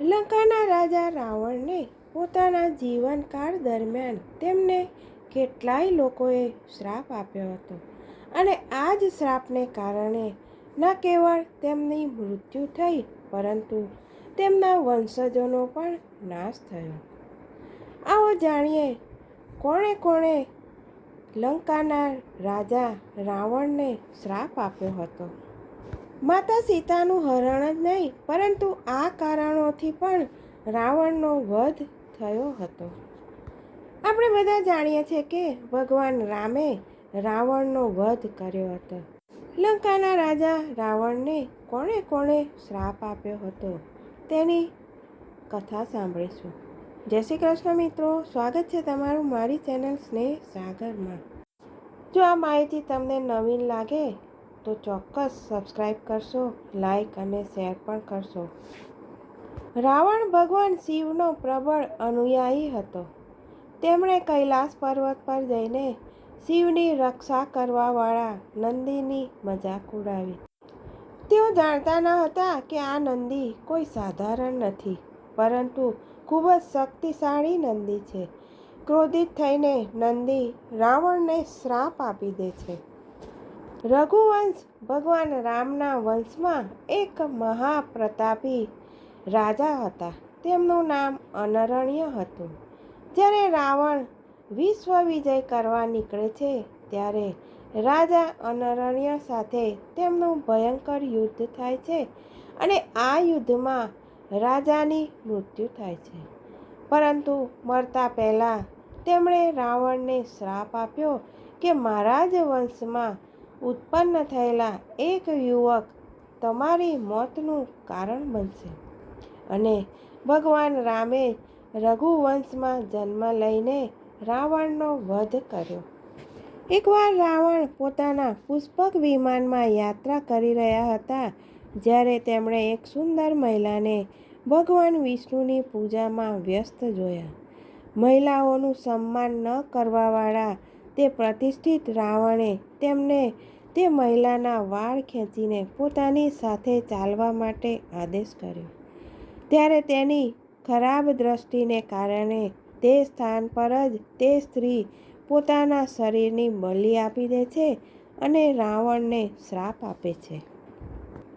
લંકાના રાજા રાવણને પોતાના જીવનકાળ દરમિયાન તેમને કેટલાય લોકોએ શ્રાપ આપ્યો હતો. અને આ જ શ્રાપને કારણે ન કેવળ તેમની મૃત્યુ થઈ, પરંતુ તેમના વંશજોનો પણ નાશ થયો. આવો જાણીએ, કોણે કોણે લંકાના રાજા રાવણને શ્રાપ આપ્યો હતો? માતા સીતાનું હરણ જ નહીં, પરંતુ આ કારણોથી પણ રાવણનો વધ થયો હતો. આપણે બધા જાણીએ છીએ કે ભગવાન રામે રાવણનો વધ કર્યો હતો. લંકાના રાજા રાવણને કોણે કોણે શ્રાપ આપ્યો હતો તેની કથા સાંભળીશું. જય શ્રી કૃષ્ણ મિત્રો, સ્વાગત છે તમારું મારી ચેનલ સ્નેહ સાગરમાં. જો આ માહિતી તમને નવીન લાગે તો ચોક્કસ સબસ્ક્રાઈબ કરશો લાઈક અને શેર પણ કરશો. રાવણ ભગવાન શિવનો પ્રબળ અનુયાયી હતો. તેમણે કૈલાસ પર્વત પર જઈને શિવની રક્ષા કરવાવાળા નંદીની મજાક ઉડાવી. તેઓ જાણતા ન હતા કે આ નંદી કોઈ સાધારણ નથી, પરંતુ ખૂબ જ શક્તિશાળી નંદી છે. ક્રોધિત થઈને નંદી રાવણને શ્રાપ આપી દે છે. રઘુવંશ ભગવાન રામના વંશમાં એક મહાપ્રતાપી રાજા હતા. તેમનું નામ અનરણ્ય હતું. જ્યારે રાવણ વિશ્વ વિજય કરવા નીકળે છે, ત્યારે રાજા અનરણ્ય સાથે તેમનું ભયંકર યુદ્ધ થાય છે અને આ યુદ્ધમાં રાજાની મૃત્યુ થાય છે. પરંતુ મરતા પહેલાં તેમણે રાવણને શ્રાપ આપ્યો કે મારા જ વંશમાં ઉત્પન્ન થયેલા એક યુવક તમારી મોતનું કારણ બનશે. અને ભગવાન રામે રઘુવંશમાં જન્મ લઈને રાવણનો વધ કર્યો. એકવાર રાવણ પોતાના પુષ્પક વિમાનમાં યાત્રા કરી રહ્યા હતા, જ્યારે તેમણે એક સુંદર મહિલાને ભગવાન વિષ્ણુની પૂજામાં વ્યસ્ત જોયા. મહિલાઓનું સન્માન ન કરવાવાળા તે પ્રતિષ્ઠિત રાવણે તેમને તે મહિલાના વાળ ખેંચીને પોતાની સાથે ચાલવા માટે આદેશ કર્યો. ત્યારે તેની ખરાબ દ્રષ્ટિને કારણે તે સ્થાન પર જ તે સ્ત્રી પોતાના શરીરની બલિ આપી દે છે અને રાવણને શ્રાપ આપે છે.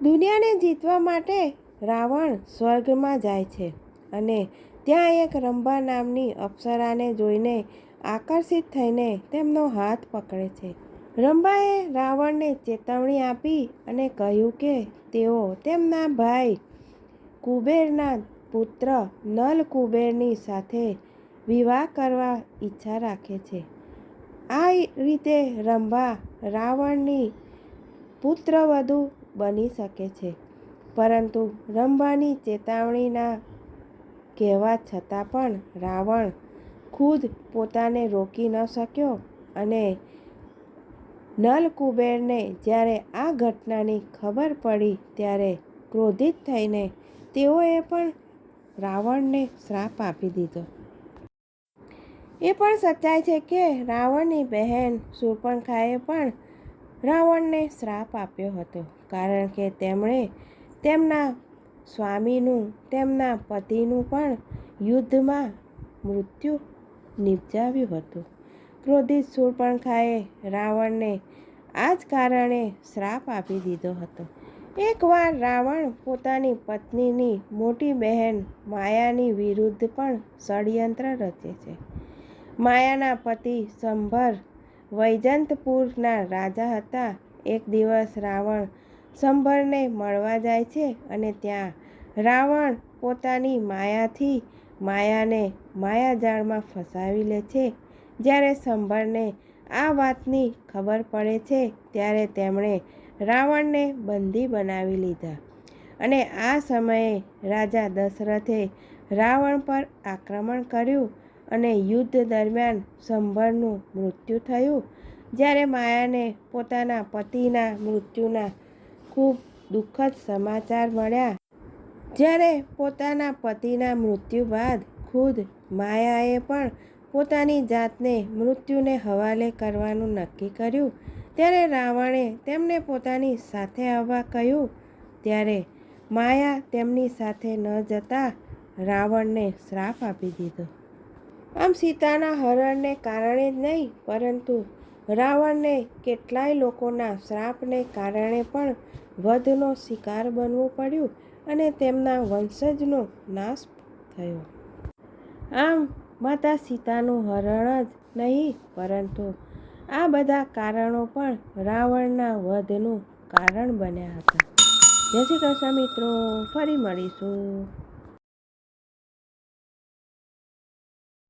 દુનિયાને જીતવા માટે રાવણ સ્વર્ગમાં જાય છે અને ત્યાં એક રંભા નામની અપ્સરાને જોઈને આકર્ષિત થઈને તેમનો હાથ પકડે છે. રંભાએ રાવણને ચેતવણી આપી અને કહ્યું કે તેઓ તેમના ભાઈ કુબેરના પુત્ર નલ કુબેરની સાથે વિવાહ કરવા ઈચ્છા રાખે છે. આ રીતે રંભા રાવણની પુત્રવધુ બની શકે છે. પરંતુ રંભાની ચેતવણીના કહેવા છતાં પણ રાવણ ખુદ પોતાને રોકી ન શક્યો અને નલકુબેરને જ્યારે આ ઘટનાની ખબર પડી ત્યારે ક્રોધિત થઈને તેઓએ પણ રાવણને શ્રાપ આપી દીધો. એ પણ સચ્ચાઈ છે કે રાવણની બહેન શૂર્પણખાએ પણ રાવણને શ્રાપ આપ્યો હતો, કારણ કે તેમણે તેમના સ્વામીનું, તેમના પતિનું પણ યુદ્ધમાં મૃત્યુ નિપજાવ્યું હતું. ક્રોધિત શૂર્પણખાએ રાવણને આ જ કારણે શ્રાપ આપી દીધો હતો. એકવાર રાવણ પોતાની પત્નીની મોટી બહેન માયાની વિરુદ્ધ પણ ષડયંત્ર રચે છે. માયાના પતિ સંભર વૈજંતપુરના રાજા હતા. એક દિવસ રાવણ સંભરને મળવા જાય છે અને ત્યાં રાવણ પોતાની માયાથી માયાને માયાજાળમાં ફસાવી લે છે. જ્યારે શંભરને આ વાતની ખબર પડે છે, ત્યારે તેમણે રાવણને બંદી બનાવી લીધા અને આ સમયે રાજા દશરથે રાવણ પર આક્રમણ કર્યું અને યુદ્ધ દરમિયાન સંભરનું મૃત્યુ થયું. જ્યારે માયાને પોતાના પતિના મૃત્યુના ખૂબ દુઃખદ સમાચાર મળ્યા. જ્યારે પોતાના પતિના મૃત્યુ બાદ ખુદ માયાએ પણ પોતાની જાતને મૃત્યુને હવાલે કરવાનું નક્કી કર્યું. ત્યારે રાવણે તેમને પોતાની સાથે આવવા કહ્યું. ત્યારે માયા તેમની સાથે ન જતા રાવણને શ્રાપ આપી દીધો. આમ સીતાના હરણને કારણે જ નહીં, પરંતુ રાવણને કેટલાય લોકોના શ્રાપને કારણે પણ વધનો શિકાર બનવું પડ્યું અને તેમના વંશજનો નાશ થયો. આમ માતા સીતાનું હરણ જ નહીં, પરંતુ આ બધા કારણો પણ રાવણના વધનું કારણ બન્યા હતા. જય શ્રી કૃષ્ણ મિત્રો, ફરી મળીશું.